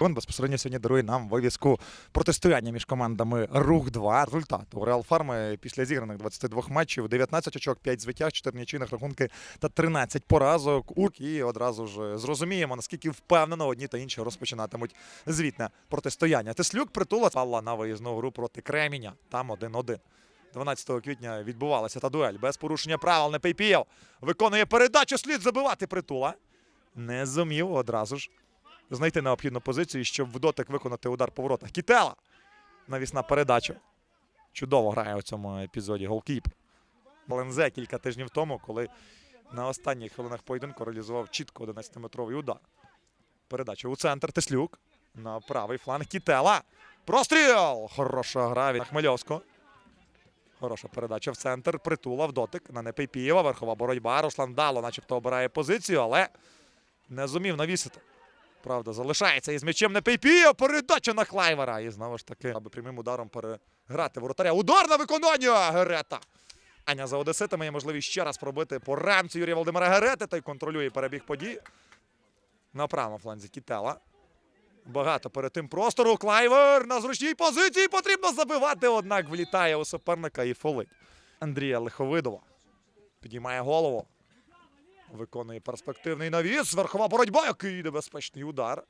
Він безпосередньо сьогодні дарує нам вивіску протистояння між командами Рух 2. Результат у Реал Фарми після зіграних 22 матчів 19 очок, 5 звиття, 4 нічийних рахунки та 13 поразок. Урк і одразу ж зрозуміємо, наскільки впевнено одні та інші розпочинатимуть звітне протистояння. Теслюк притула пала на виїзну гру проти Креміня. Там 1-1. 12 квітня відбувалася та дуель без порушення правил. Непейпієв виконує передачу. Слід забивати притула. Не зумів одразу ж знайти необхідну позицію, щоб в дотик виконати удар по воротах. Кітела. Навісна передача. Чудово грає у цьому епізоді голкіп. Лензе кілька тижнів тому, коли на останніх хвилинах поєдинку реалізував чітко 11-метровий удар. Передача у центр. Теслюк. На правий фланг. Кітела. Простріл! Хороша гра від Хмельовського. Хороша передача в центр. Притула в дотик на Непейпієва. Верхова боротьба. Руслан Дало, начебто, обирає позицію, але не зумів навісити. Правда, залишається із м'ячем на Непейпієв. Передача на Клайвера. І знову ж таки, аби прямим ударом переграти воротаря. Удар на виконання Герета. Аня за Одеситами є можливість ще раз пробити по рамці Юрія Володимира Герети. Той контролює перебіг подій. На правому фланзі Кітела. Багато перед тим простору. Клайвер на зручній позиції потрібно забивати, однак влітає у суперника і фолить. Андрія Лиховидова підіймає голову. Виконує перспективний навіс. Верхова боротьба, який небезпечний удар.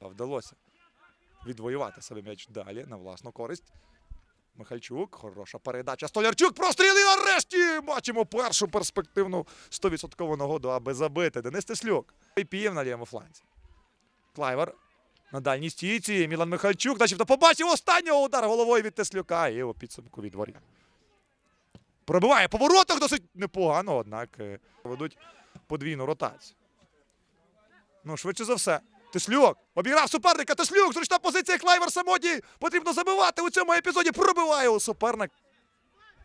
Вдалося відвоювати себе м'яч далі на власну користь. Михальчук, хороша передача. Столярчук простріл і нарешті бачимо першу перспективну 100% нагоду, аби забити. Денис Теслюк. Пієв на лівому фланзі. Клайвер на дальній стійці. Мілан Михальчук, начебто побачив останнього удар головою від Теслюка і у підсумку від воріт. Пробиває по воротах досить непогано, однак е, ведуть подвійну ротацію. Ну, швидше за все. Теслюк обіграв суперника. Теслюк, зручна позиція Клайвер самотній. Потрібно забивати у цьому епізоді. Пробиває у суперник.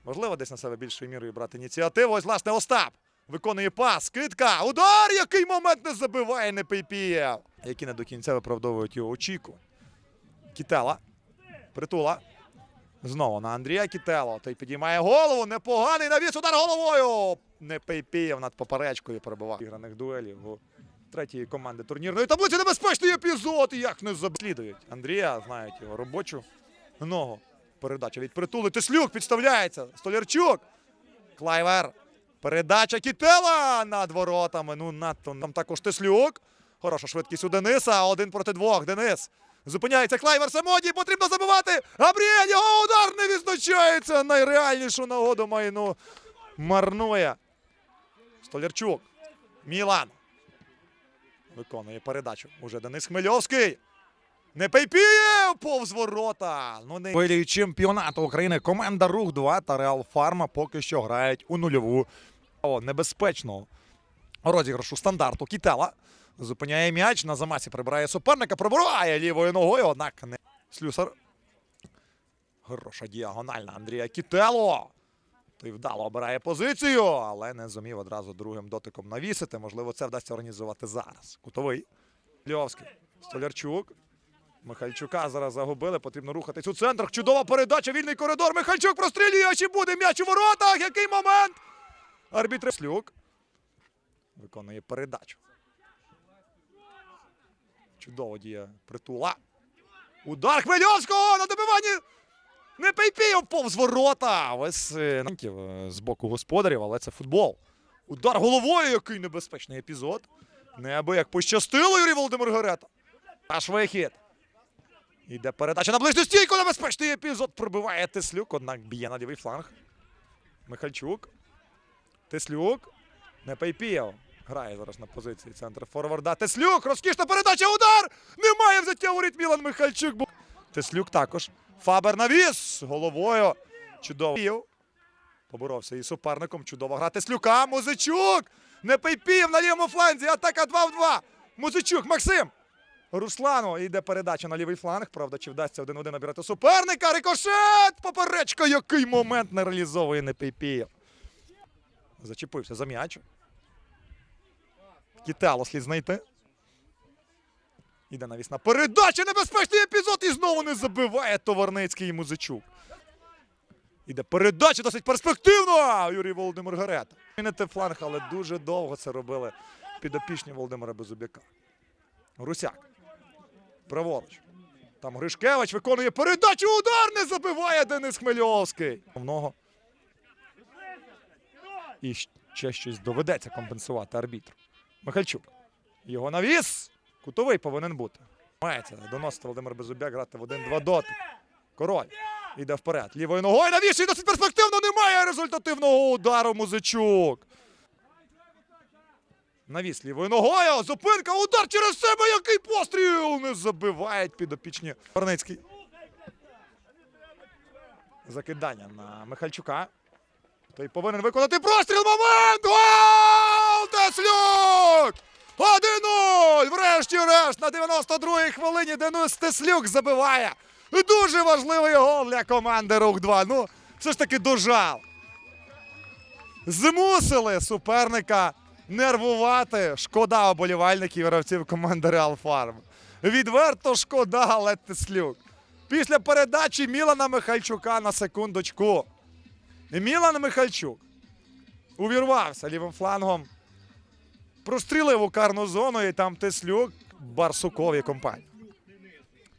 Можливо, десь на себе більшою мірою брати ініціативу. Ось, власне, Остап. Виконує пас, скидка, удар, який момент не забиває не Непейпієв. Які не до кінця виправдовують його очіку. Кітела. Притула. Знову на Андрія Кітело. Той підіймає голову. Непоганий навіс. Удар головою. Непейпієв над поперечкою перебував іграних дуелів у третьої команди турнірної таблиці. Небезпечний епізод. Як не заслідують. Андрія знають його робочу ногу. Передача від притули. Теслюк підставляється. Столярчук. Клайвер. Передача Кітела над воротами. Ну, надто там також Теслюк. Хороша швидкість у Дениса. Один проти двох. Денис. Зупиняється Клайвер самотній. Потрібно забивати. Габріель. Його удар не відзначається. Найреальнішу нагоду майну марнує. Столярчук. Мілан. Виконує передачу. Уже Денис Хмельовський. Не Пейпієв повз ворота. Ну, не... Хвилі чемпіонату України команда Рух 2 та Реал Фарма поки що грають у нульову О, небезпечного розіграшу стандарту. Кітела зупиняє м'яч. На замасі прибирає суперника, пробиває лівою ногою, однак не слюсар. Хороша діагональна Андрія Кітело. Той вдало обирає позицію, але не зумів одразу другим дотиком навісити. Можливо, це вдасться організувати зараз. Кутовий. Льовський. Столярчук. Михальчука зараз загубили. Потрібно рухатись у центрах. Чудова передача. Вільний коридор. Михальчук прострілює. Чи буде м'яч у воротах? Який момент? Арбітр Слюк. Виконує передачу. Чудово діє притула. Удар Хмельовського на добиванні. Не Пейпієв повз ворота. Ось е, е, з боку господарів, але це футбол. Удар головою, який небезпечний епізод. Неабияк пощастило Юрій Володимир Горета. Аж вихід. Іде передача на ближню стійку. Небезпечний епізод. Пробиває Теслюк, однак б'є на лівий фланг. Михальчук. Теслюк. Не Пейпієв. Грає зараз на позиції центр форварда. Теслюк. Розкішна передача. Удар! Немає взяття у рит Мілан Михальчук. Теслюк також. Фабер навіс. Головою. Чудово. Поборовся із суперником. Чудова гра Теслюка. Музичук. Не Пейпієв на лівому фланзі. Атака 2 в 2. Музичук. Максим. Руслану йде передача на лівий фланг. Правда, чи вдасться один-один набирати суперника? Рикошет! Поперечка, який момент не реалізовує Непейпієв. Зачепився за м'яч. Кітало слід знайти. Іде навісна передача. Небезпечний епізод. І знову не забиває Товарницький і Музичук. Іде передача досить перспективно. Юрій Володимир Гарета. Мінити фланг, але дуже довго це робили підопічні Володимира Безубяка. Русяк. Праворуч. Там Гришкевич виконує передачу. Удар не забиває Денис Хмельовський. Ногу. І ще щось доведеться компенсувати арбітру. Михальчук. Його навіс. Кутовий повинен бути. Мається доносити Володимир Безубяк грати в 1-2 доти. Король. Іде вперед. Лівою ногою навіс і досить перспективно немає результативного удару Музичук. Навіс лівою ногою. Зупинка. Удар через себе. Який постріл! Не забивають підопічні. Парницький. Закидання на Михальчука. Той повинен виконати простріл. Момент! Гол! Теслюк! 1-0! Врешті-решт на 92-й хвилині Денис Теслюк забиває. Дуже важливий гол для команди Рух 2. Ну, все ж таки дожав. Змусили суперника нервувати. Шкода оболівальників і гравців команди Реал Фарм. Відверто шкода, але Теслюк. Після передачі Мілана Михальчука на секундочку. Мілан Михальчук увірвався лівим флангом. Прострілив у карну зону, і там Теслюк Барсукові компанії.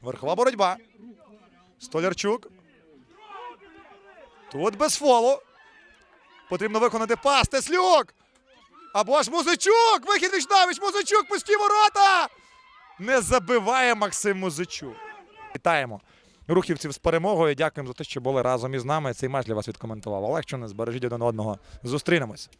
Верхова боротьба. Столярчук. Тут без фолу. Потрібно виконати пас. Теслюк. Або ж Музичук! Вихід Вічнавич! Музичук! Пусті ворота! Не забиває Максим Музичук. Вітаємо рухівців з перемогою. Дякуємо за те, що були разом із нами. Цей матч для вас відкоментував. Олег Чунець, бережіть один одного. Зустрінемось